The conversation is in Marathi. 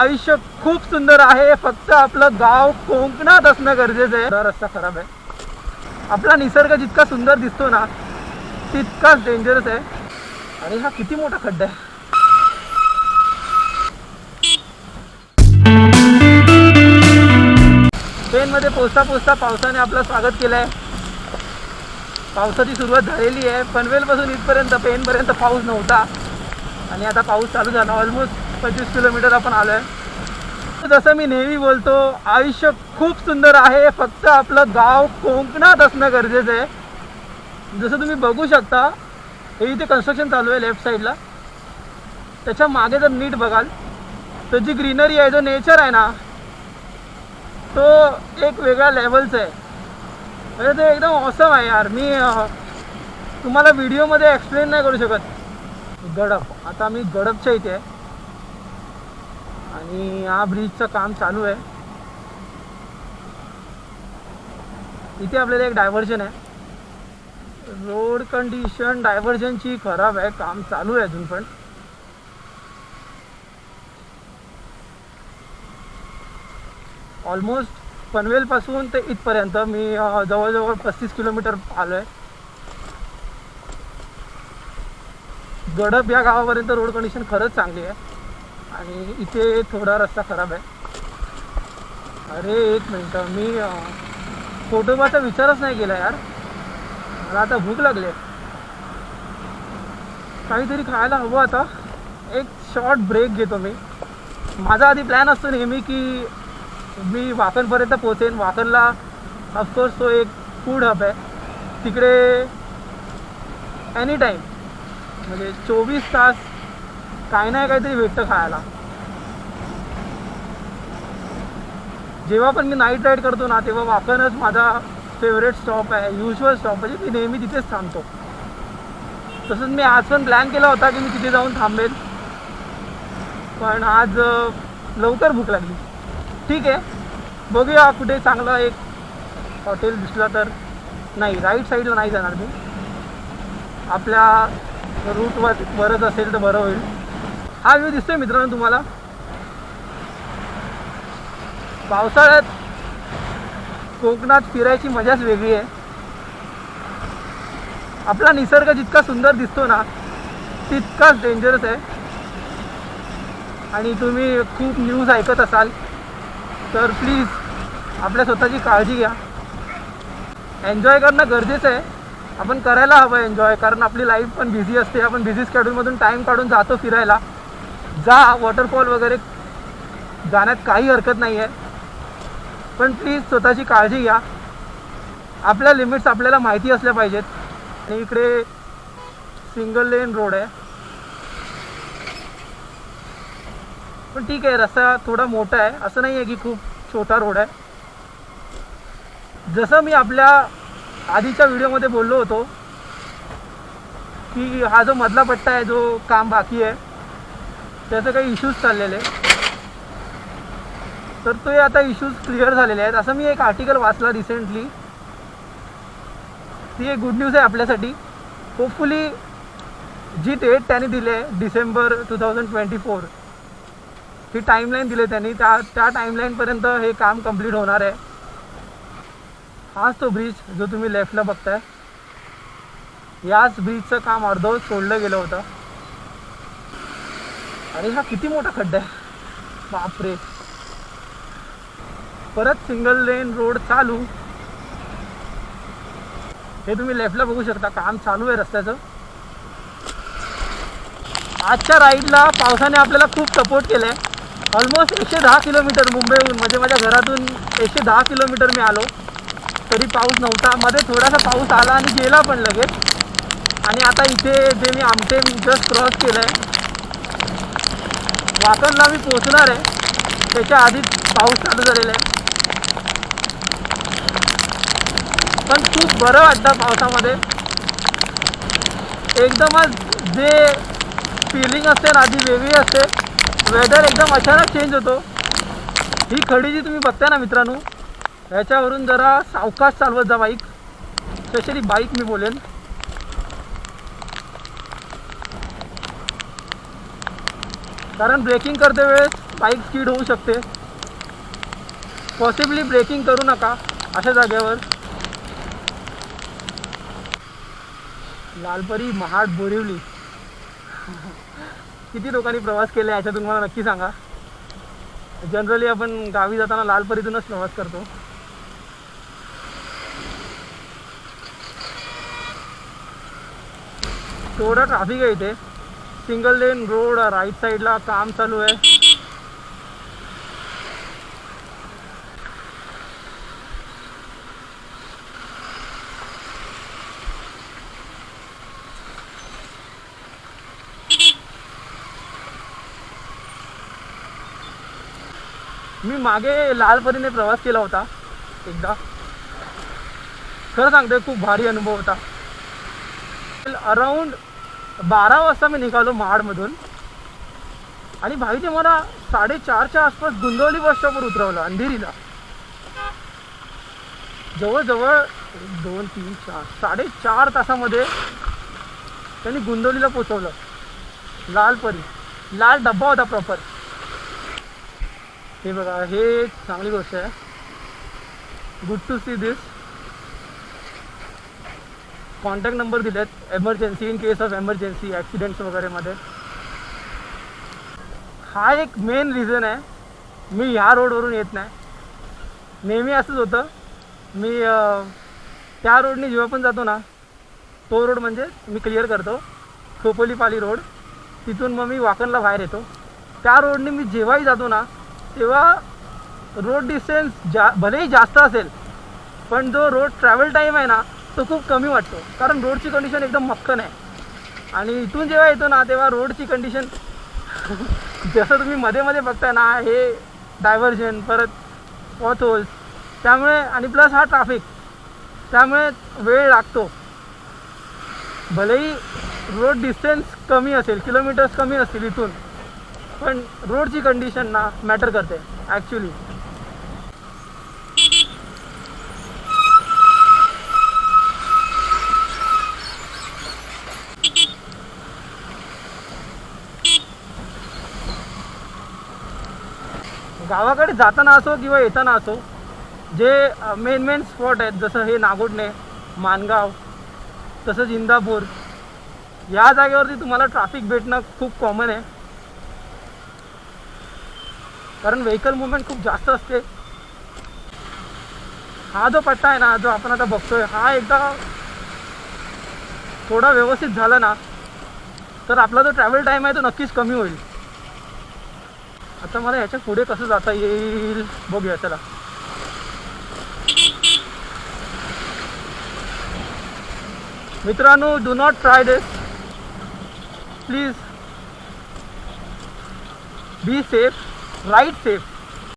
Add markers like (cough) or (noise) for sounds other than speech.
आयुष्य खूप सुंदर आहे. फक्त आपलं गाव कोकणात असणं गरजेचं आहे. रस्ता खराब आहे. आपला निसर्ग जितका सुंदर दिसतो ना तितकाच डेंजरस आहे. आणि हा किती मोठा खड्डा आहे. ट्रेनमध्ये पोचता पोचता पावसाने आपलं स्वागत केलं आहे पावसाची सुरुवात झालेली आहे. पनवेलपासून इथपर्यंत पेनपर्यंत पाऊस नव्हता. आणि आता पाऊस चालू झाला. ऑलमोस्ट पंचवीस किलोमीटर आपण आलो आहे जसं मी नेहमी बोलतो आयुष्य खूप सुंदर आहे. फक्त आपलं गाव कोकणात असणं गरजेचं आहे. जसं तुम्ही बघू शकता हे इथे कन्स्ट्रक्शन चालू आहे लेफ्ट साईडला त्याच्यामागे जर नीट बघाल तर जी ग्रीनरी आहे जो नेचर आहे ना तो एक वेगळ्या लेवलचा आहे. म्हणजे ते एकदम ऑसम आहे यार. मी तुम्हाला व्हिडिओमध्ये एक्सप्लेन नाही करू शकत. गडप. आता मी गडपच्या इथे आहे. आणि हा ब्रिजचं काम चालू आहे. इथे आपल्याला एक डायव्हर्जन आहे. रोड कंडिशन डायव्हर्जनची खराब आहे. काम चालू आहे अजून पण. ऑलमोस्ट पनवेलपासून ते इथपर्यंत मी जवळजवळ पस्तीस किलोमीटर आलो आहे गडप या गावापर्यंत रोड कंडिशन खरंच चांगली आहे. आणि इथे थोडा रस्ता खराब आहे. अरे एक मिनटं. मी फोटोबाचा विचारच नाही केला यार. मला आता भूक लागली. आहे काहीतरी खायला हवं आता. एक शॉर्ट ब्रेक घेतो मी. माझा आधी प्लॅन असतो नेहमी की मी वाकणपर्यंत पोहोचेन. वाकणला ऑफकोर्स तो एक फूड हब आहे. तिकडे एनी टाईम म्हणजे चोवीस तास काही नाही काहीतरी भेटतं खायला. जेव्हा पण मी नाईट राईड करतो ना तेव्हा वाकणच माझा फेवरेट स्टॉप आहे युजल स्टॉप म्हणजे मी नेहमी तिथेच थांबतो. तसंच मी आज पण प्लॅन केला होता की मी तिथे जाऊन थांबेल. पण आज लवकर भूक लागली. ठीक आहे. बघूया कुठे चांगला एक हॉटेल दिसला तर. नाही राईट साईडला नाही जाणार मी. आपल्या रूटवर वरच असेल तर बरं होईल. हा व्ह्यू दिसतोय मित्रांनो तुम्हाला. पावसाळ्यात कोकणात फिरायची मजाच वेगळी आहे. आपला निसर्ग जितका सुंदर दिसतो ना तितकाच डेंजरस आहे. आणि तुम्ही खूप न्यूज ऐकत असाल तर प्लीज आपल्या स्वतःची काळजी घ्या. एन्जॉय करणं गरजेचं आहे. आपण करायला हवं एन्जॉय कारण आपली लाईफ पण बिझी असते. आपण बिझी स्केड्यूलमधून टाईम काढून जातो फिरायला. जा वॉटरफॉल वगैरे जाण्यात काही हरकत नाही आहे पण प्लीज स्वतःची काळजी घ्या. आपल्या लिमिट्स आपल्याला माहिती असल्या पाहिजेत. आणि इकडे सिंगल लेन रोड आहे. पण ठीक आहे रस्ता थोडा मोठा आहे. असं नाही आहे की खूप छोटा रोड आहे. जसं मी आपल्या आधीच्या व्हिडिओमध्ये बोललो होतो की हा जो मधला पट्टा आहे जो काम बाकी आहे त्याचे काही इश्यूज चाललेले तर ते आता इश्यूज क्लिअर झालेले आहेत. असं मी एक आर्टिकल वाचला रिसेंटली ती एक गुड न्यूज आहे आपल्यासाठी. होपफुली जी डेट त्यांनी दिली आहे December two thousand twenty four ही टाईमलाईन दिली त्यांनी. त्या त्या टाईमलाईनपर्यंत हे काम कंप्लीट होणार आहे. हाच तो ब्रिज जो तुम्ही लेफ्टला बघताय. याच ब्रिजचं काम अर्धवट सोडलं गेलं होतं. अरे हा किती मोठा खड्डा आहे. बापरे. परत सिंगल लेन रोड चालू. हे तुम्ही लेफ्टला बघू शकता. काम चालू आहे रस्त्याचं. आजच्या राईडला पावसाने आपल्याला खूप सपोर्ट केला आहे ऑलमोस्ट एकशे दहा किलोमीटर मुंबईहून म्हणजे माझ्या घरातून एकशे दहा किलोमीटर मी आलो. तरी पाऊस नव्हता. मध्ये थोडासा पाऊस आला आणि गेला पण लगेच. आणि आता इथे जे मी आमटे जस्ट क्रॉस केलं आहे वाकणला मी पोचणार आहे. त्याच्या आधीच पाऊस चालू झालेला आहे. पण खूप बरं वाटतं पावसामध्ये. एकदमच जे फिलिंग असते ना आधी वेगळी असते. वेदर एकदम अचानक चेंज होतो. ही खडी जी तुम्ही बघताय ना मित्रांनो ह्याच्यावरून जरा सावकाश चालवत जा बाईक. स्पेशली बाईक मी बोलेन. कारण ब्रेकिंग करते वेळेस बाईक स्पीड होऊ शकते. पॉसिबली ब्रेकिंग करू नका अशा जागेवर. लालपरी महाड बोरिवली. किती लोकांनी प्रवास केला याच्यातून मला नक्की सांगा. जनरली आपण गावी जाताना लालपरीतूनच प्रवास करतो. थोडं ट्रॅफिक आहे इथे. सिंगल लेन रोड राईट साईडला काम चालू आहे. मी मागे लालपरीने प्रवास केला होता एकदा. खरं सांगते खूप भारी अनुभव होता. अराऊंड बारा वाजता मी निघालो महाडमधून. आणि भाईने मला साडेचारच्या आसपास गुंदवली बस स्टॉपवर उतरवलं अंधेरीला. जवळजवळ एक, दोन तीन चार साडेचार तासामध्ये त्यांनी गुंदवलीला पोचवलं लालपरी लाल डब्बा होता प्रॉपर हे बघा हे चांगली गोष्ट आहे. Good to see this contact number दिलेत emergency in case of emergency accidents वगैरेमध्ये हा एक मेन रिझन आहे. मी ह्या रोडवरून येत नाही. नेहमी असंच होतं. मी त्या रोडने जेव्हा पण जातो ना तो रोड म्हणजे मी क्लिअर करतो. खोपोलीपाली रोड तिथून मग मी वाकणला बाहेर येतो. त्या रोडने मी जेव्हाही जातो ना तेव्हा रोड डिस्टन्स जा भलेही जास्त असेल पण जो रोड ट्रॅव्हल टाईम आहे ना तो खूप कमी वाटतो. कारण रोडची कंडिशन एकदम मक्कन आहे आणि इथून जेव्हा येतो ना तेव्हा रोडची कंडिशन (laughs) जसं तुम्ही मध्ये मध्ये बघताय ना हे डायव्हर्जन परत पॉथोल्स त्यामुळे आणि प्लस हा ट्राफिक त्यामुळे वेळ लागतो. भलेही रोड डिस्टन्स कमी असेल किलोमीटर्स कमी असतील इथून पण रोडची कंडिशन ना मॅटर करते ॲक्च्युली गावाकडे जाताना असो किंवा येताना असो जे मेन मेन स्पॉट आहेत जसं हे नागोडणे मानगाव तसंच इंदापूर या जागेवरती तुम्हाला ट्रॅफिक भेटणं खूप कॉमन आहे. कारण व्हेकल मुवमेंट खूप जास्त असते. हा जो पट्टा आहे ना जो आपण आता बघतोय हा एकदा थोडा व्यवस्थित झाला ना तर आपला जो ट्रॅव्हल टाईम आहे तो नक्कीच कमी होईल. आता मला याच्यापुढे कसं जाता येईल? बघूया चला. मित्रांनो do not try this please be safe right safe